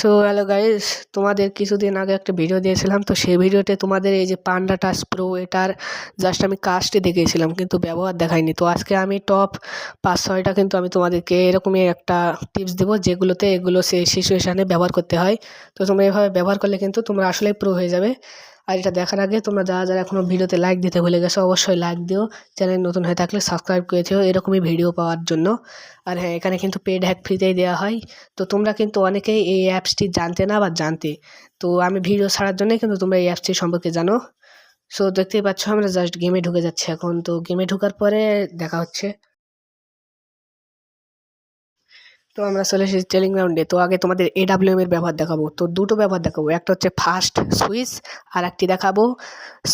So hello guys তোমাদের কিছুদিন আগে একটা ভিডিও দিয়েছিলাম। তো সেই ভিডিওতে তোমাদের এই যে পান্ডা টাচ প্রো এটার জাস্ট আমি কাজটি দেখিয়েছিলাম, কিন্তু ব্যবহার দেখাইনি। তো আজকে আমি টপ পাঁচ ছয়টা কিন্তু আমি তোমাদেরকে এরকমই একটা টিপস দেবো, যেগুলোতে এগুলো সেই সিচুয়েশানে ব্যবহার করতে হয়। তো তোমরা এভাবে ব্যবহার করলে কিন্তু তোমরা আসলেই প্রো হয়ে যাবে। আর এটা দেখার আগে তোমরা যারা যারা এখনও ভিডিওতে লাইক দিতে ভুলে গেছো, অবশ্যই লাইক দিও। চ্যানেল নতুন হয়ে থাকলে সাবস্ক্রাইব করে দিও, এরকমই ভিডিও পাওয়ার জন্য। আর হ্যাঁ এখানে কিন্তু পেড হ্যাক ফ্রিতেই দেওয়া হয়। তো তোমরা কিন্তু অনেকেই এই অ্যাপসটি জানতে না বা জানতে। তো আমি ভিডিও ছাড়ার জন্যই কিন্তু তোমরা এই অ্যাপসটি সম্পর্কে জানো। সো দেখতেই পাচ্ছ, আমরা জাস্ট গেমে ঢুকে যাচ্ছি এখন। তো গেমে ঢোকার পরে দেখা হচ্ছে। তো আমরা চলে এসেছি ট্রেলিং গ্রাউন্ডে তো আগে তোমাদের এডাব্লিউএম এর ব্যবহার দেখাবো। তো দুটো ব্যবহার দেখাবো। একটা হচ্ছে ফাস্ট সুইচ আর একটি দেখাবো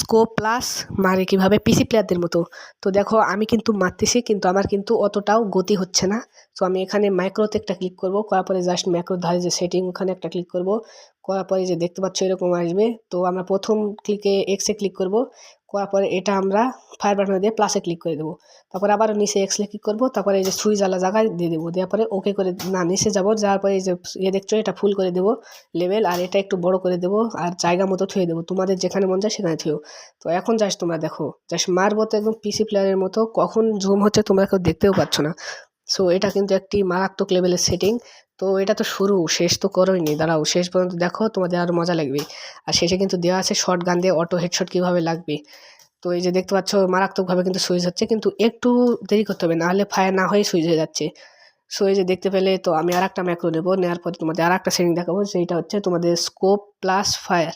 স্কোপ প্লাস মানে কীভাবে পিসি প্লেয়ারদের মতো। তো দেখো, আমি কিন্তু মারতেছি, কিন্তু আমার কিন্তু অতটাও গতি হচ্ছে না। তো আমি এখানে মাইক্রোতে একটা ক্লিক করব। করার পরে জাস্ট ম্যাক্রোর ধারে যে সেটিং ওখানে একটা ক্লিক করব। করার পরে যে দেখতে পাচ্ছ এরকম আসবে। তো আমরা প্রথম ক্লিকে এক্সে ক্লিক করব। করার পরে এটা আমরা ফায়ার বাটন দিয়ে প্লাসে ক্লিক করে দেবো। তারপরে আবার নিচে এক্সলে ক্লিক করব। তারপরে এই যে সুইচ আলা জায়গায় দিয়ে দেবো। দেওয়ার পরে ওকে করে না, নিচে যাব। যাওয়ার পরে এই যে ইয়ে দেখছ, এটা ফুল করে দেবো লেভেল আর এটা একটু বড় করে দেবো আর জায়গা মতো থুয়ে দেবো। তোমাদের যেখানে মন যায় সেখানে থুয়েও। তো এখন জাস্ট তোমরা দেখো জাস্ট মারবো তো একদম পিসি প্লেয়ারের মতো। কখন জুম হচ্ছে তোমরা কেউ দেখতেও পাচ্ছ না। সো এটা কিন্তু একটি মারাত্মক লেভেলের সেটিং তো এটা তো শুরু, শেষ তো করোইনি দাঁড়াও, শেষ পর্যন্ত দেখো তোমাদের আরও মজা লাগবে। আর শেষে কিন্তু দেওয়া আছে শর্ট গান দিয়ে অটো হেডশট কীভাবে লাগবে। তো এই যে দেখতে পাচ্ছ, মারাত্মকভাবে কিন্তু সুইচ হচ্ছে, কিন্তু একটু দেরি করতে হবে, নাহলে ফায়ার না হয়ে সুইচ হয়ে যাচ্ছে। সো এই যে দেখতে পেলে তো আমি আর একটা ম্যাক্রো নেব নেওয়ার পরে তোমাদের আর একটা সেটিং দেখাবো, সেইটা হচ্ছে তোমাদের স্কোপ প্লাস ফায়ার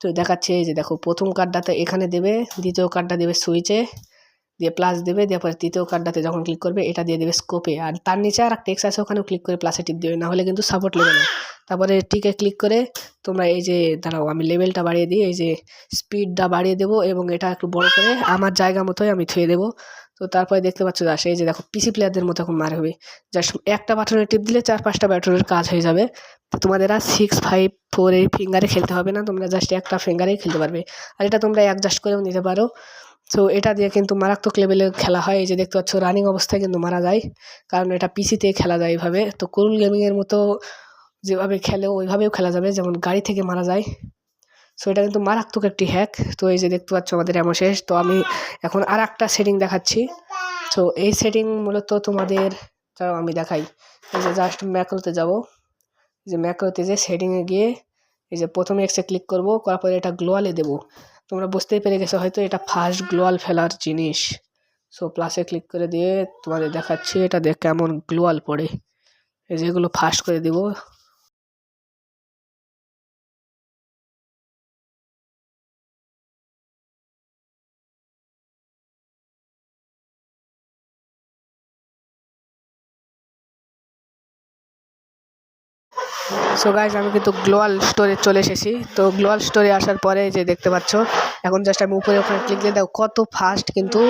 তো দেখাচ্ছে এই যে দেখো, প্রথম কার্ডটাতে এখানে দেবে, দ্বিতীয় কার্ডটা দেবে সুইচে দিয়ে প্লাস দেবে দিয়ে পরে তৃতীয় কার্ডটাতে যখন ক্লিক করবে, এটা দিয়ে দেবে স্কোপে আর তার নিচে আর টেক্স আছে, ওখানেও ক্লিক করে প্লাসে টিপ দেবে, নাহলে কিন্তু সাপোর্ট নেবে না। তারপরে টিকে ক্লিক করে তোমরা এই যে, দাঁড়াও, আমি লেভেলটা বাড়িয়ে দিই, এই যে স্পিডটা বাড়িয়ে দেবো এবং এটা একটু বড় করে আমার জায়গা মতোই আমি থুয়ে দেবো। তো তারপরে দেখতে পাচ্ছ জাস্ট এই যে দেখো পিসি প্লেয়ারদের মতো এখন মার হবে। জাস্ট একটা বাটনে টিপ দিলে চার পাঁচটা ব্যাটনের কাজ হয়ে যাবে। তো তোমাদের আর সিক্স ফাইভ ফোর এই ফিঙ্গারে খেলতে হবে না, তোমরা জাস্ট একটা ফিঙ্গারেই খেলতে পারবে। আর এটা তোমরা অ্যাডজাস্ট করেও নিতে পারো। সো এটা দিয়ে কিন্তু মারাত্মক লেভেলে খেলা হয়। এই যে দেখতে পাচ্ছ রানিং অবস্থায় কিন্তু মারা যায়। কারণ এটা পিসিতে খেলা যায় এইভাবে। তো কুরুল গেমিংয়ের মতো যেভাবে খেলে, ওইভাবেও খেলা যাবে, যেমন গাড়ি থেকে মারা যায়। সো এটা কিন্তু মারাত্মক একটি হ্যাক তো এই যে দেখতে পাচ্ছ, আমাদের এমন শেষ। তো আমি এখন আর একটা সেটিং দেখাচ্ছি। তো এই সেটিং মূলত তোমাদের যাও আমি দেখাই। এই যে জাস্ট ম্যাক্রোতে যাব। যে ম্যাক্রোতে যে সেটিংয়ে গিয়ে, এই যে প্রথমে এক্সে ক্লিক করব, করার পরে এটা গ্লোয়ালে দেবো। তোমরা বুঝতেই পেরে গেছো হয়তো এটা ফার্স্ট গ্লোয়াল ফেলার জিনিস। সো প্লাসে ক্লিক করে দিয়ে তোমাদের দেখাচ্ছি এটা দেখ কেমন গ্লোয়াল পড়ে। যেগুলো ফার্স্ট করে দিব। সো গাইজ আমি কিন্তু গ্লোয়াল স্টোরে চলে এসেছি। তো গ্লোয়াল স্টোরে আসার পরে যে দেখতে পাচ্ছ, এখন জাস্ট আমি উপরে ওখানে ক্লিক দিয়ে দাও, কত ফাস্ট কিন্তু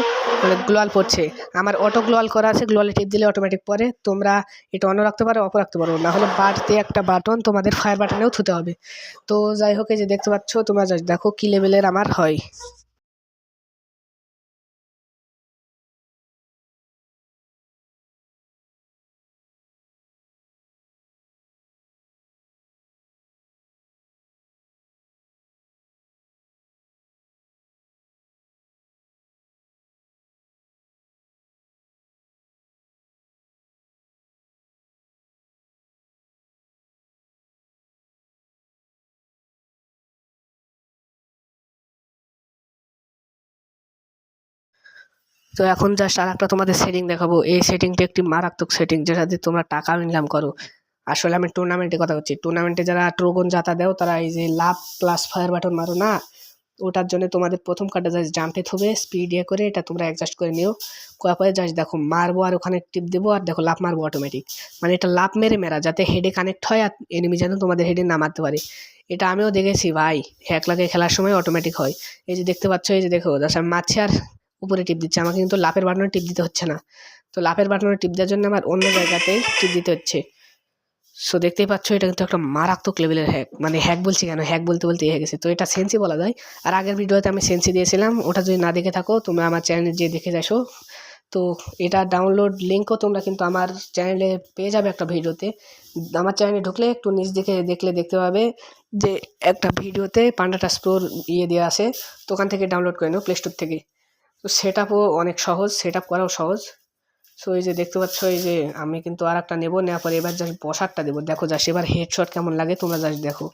মানে গ্লোয়াল পড়ছে। আমার অটো গ্লোয়াল করা আছে গ্লোয়ালে টিপ দিলে অটোমেটিক পরে তোমরা এটা অন রাখতে পারো অফ রাখতে পারো না। হলে বাড়তে একটা বাটন তোমাদের ফায়ার বাটনেও থুতে হবে। তো যাই হোক যে দেখতে পাচ্ছ, তোমরা দেখো কী লেভেলের আমার হয়। তো এখন জাস্ট আর একটা তোমাদের সেটিং দেখাবো। এই সেটিংটা একটি মারাত্মক সেটিং যেটা দিয়ে তোমরা টাকা ইনকাম করো। আসলে আমি টুর্নামেন্টের কথা বলছি। টুর্নামেন্টে যারা ট্রোগন জাতা দেও, তারা এই যে লাভ প্লাস ফায়ার বাটন মারো না? ওটার জন্য তোমাদের প্রথম কার্ডটা জাস্ট জাম্পে থবে স্পিড ইয়ে করে এটা তোমরা অ্যাডজাস্ট করে নিও। করার পরে জাস্ট দেখো, মারবো আর ওখানে টিপ দেবো আর দেখো লাভ মারবো অটোমেটিক মানে এটা লাভ মেরে মেরা, যাতে হেডে কানেক্ট হয় আর এনিমি যেন তোমাদের হেডে না মারতে পারে। এটা আমিও দেখেছি, ভাই। হ্যাক লাগে খেলার সময় অটোমেটিক হয়। এই যে দেখতে পাচ্ছ, এই যে দেখো জাস্ট আমি মারছি আর উপরে টিপ দিচ্ছে। আমাকে কিন্তু লাফের বাটনে টিপ দিতে হচ্ছে না। তো লাফের বাটনে টিপ দেওয়ার জন্য আমার অন্য জায়গাতে টিপ দিতে হচ্ছে। সো দেখতেই পাচ্ছ, এটা কিন্তু একটা মারাত্মক লেভেলের হ্যাক মানে হ্যাক বলছি কেন? হ্যাক বলতে বলতে হয়ে গেছে। তো এটা সেন্সি বলা যায়। আর আগের ভিডিওতে আমি সেন্সি দিয়েছিলাম। ওটা যদি না দেখে থাকো, তোমরা আমার চ্যানেলে যেয়ে দেখে যাসো তো এটা ডাউনলোড লিঙ্কও তোমরা কিন্তু আমার চ্যানেলে পেয়ে যাবে একটা ভিডিওতে। আমার চ্যানেলে ঢুকলে একটু নিচ দেখে দেখলে দেখতে পাবে যে একটা ভিডিওতে পান্ডাটা স্টোর ইয়ে দেওয়া আছে। তো ওখান থেকে ডাউনলোড করে নেও প্লে স্টোর থেকে। তো সেট আপও অনেক সহজ সেট আপ করাও সহজ। সো এই যে দেখতে পাচ্ছ, এই যে আমি কিন্তু আর একটা নেব, নেওয়ার পরে এবার জাস্ট বসারটা দেবো। দেখো জাস্ট এবার হেডশট কেমন লাগে, তোমরা জাস্ট দেখো।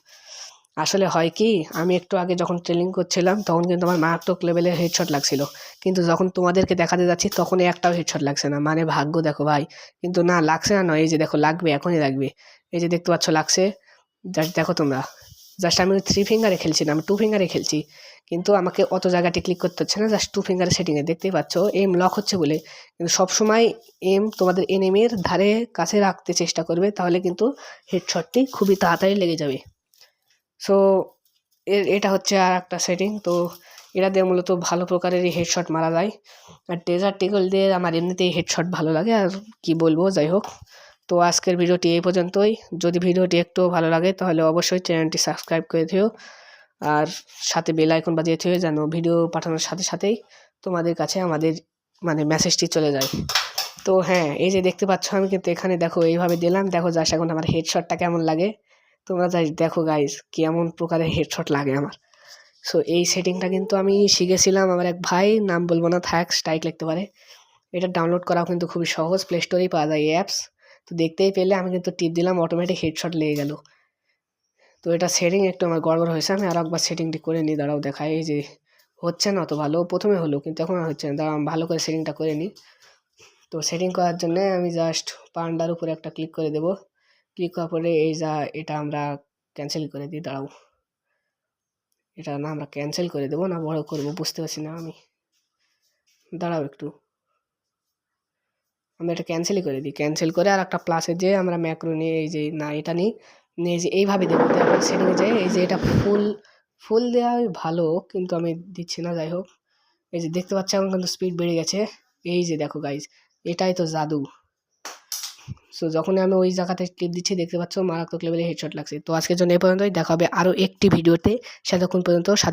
আসলে হয় কি, আমি একটু আগে যখন ট্রেনিং করছিলাম, তখন কিন্তু আমার মারাত্মক লেভেলের হেডশট লাগছিল। কিন্তু যখন তোমাদেরকে দেখাতে যাচ্ছি তখন একটাও হেডশট লাগছে না। মানে ভাগ্য, দেখো ভাই। কিন্তু না, লাগছে না, নয়। এই যে দেখো, লাগবে, এখনই লাগবে। এই যে দেখতে পাচ্ছ, লাগছে। জাস্ট দেখো তোমরা। জাস্ট আমি থ্রি ফিঙ্গারে খেলছি না, আমি টু ফিঙ্গারে খেলছি। কিন্তু আমাকে অত জায়গাটি ক্লিক করতে হচ্ছে না জাস্ট টু ফিঙ্গারের সেটিংয়ে দেখতেই পাচ্ছ? এম লক হচ্ছে বলে। কিন্তু সবসময় এম তোমাদের এনিমির ধারে, কাছে রাখতে চেষ্টা করবে, তাহলে কিন্তু হেডশটটি খুবই তাড়াতাড়ি লেগে যাবে। সো এর এটা হচ্ছে আর একটা সেটিং তো এটা দিয়ে মূলত ভালো প্রকারেরই হেডশট মারা যায়। আর ডেজার্ট টিকল দিয়ে আমার এমনিতেই হেডশট ভালো লাগে, আর কি বলব, যাই হোক। তো আজকের ভিডিওটি এই পর্যন্তই। যদি ভিডিওটি একটু ভালো লাগে, তাহলে অবশ্যই চ্যানেলটি সাবস্ক্রাইব করে দিও। আর সাথে বেল আইকন বাজিয়ে দিও যেন ভিডিও পাঠানোর সাথে সাথেই তোমাদের কাছে আমাদের মানে মেসেজটি চলে যায়। তো হ্যাঁ এই যে দেখতে পাচ্ছ, আমি কিন্তু এখানে দেখো এইভাবে দিলাম। দেখো যাস এখন আমার হেডশটটা কেমন লাগে। তোমরা যাই দেখো গাইজ কেমন প্রকারের হেডশট লাগে আমার। সো এই সেটিংটা কিন্তু আমি শিখেছিলাম আমার এক ভাই, নাম বলব না, থাক স্ট্রাইক লিখতে পারে। এটা ডাউনলোড করাও কিন্তু খুবই সহজ প্লে স্টোরেই পাওয়া যায় এই অ্যাপস তো দেখতেই পেলে আমি কিন্তু টিপ দিলাম অটোমেটিক হেডশট লেগে গেল। তো এটা সেটিং একটু আমার গড়বড় হয়েছে, আমি আর একবার সেটিংটি করে নিই, দাঁড়াও দেখাই, এই যে হচ্ছে না অত ভালো, প্রথমে হলো কিন্তু এখন আর হচ্ছে না, দাঁড়াও আমি ভালো করে সেটিংটা করে নিই। তো সেটিং করার জন্য আমি জাস্ট পান্ডার উপরে একটা ক্লিক করে দেবো ক্লিক করার পরে এই যা এটা আমরা ক্যান্সেল করে দিই, দাঁড়াও। এটা না আমরা ক্যান্সেল করে দেবো না, বড় করব, বুঝতে পারছি না আমি। দাঁড়াও একটু। আমরা এটা ক্যান্সেলই করে দিই। ক্যান্সেল করে আর একটা প্লাসে যে আমরা ম্যাক্রো নিয়ে এই যে না, এটা নিই, নিয়ে যে এইভাবে দেবো। তারপর সেটিংয়ে যাই এই যে এটা ফুল ফুল দেওয়া ভালো, কিন্তু আমি দিচ্ছি না, যাই হোক। এই যে দেখতে পাচ্ছি এখন কিন্তু স্পিড বেড়ে গেছে। এই যে দেখো গাইজ এটাই তো জাদু। সো যখনই আমি ওই জায়গাতে ক্লিপ দিচ্ছি, দেখতে পাচ্ছ মারাত্মক লেভেলে হেডশট লাগছে। তো আজকের জন্য এই পর্যন্তই। দেখা হবে আরও একটি ভিডিওতে। সেতক্ষণ পর্যন্ত সাথে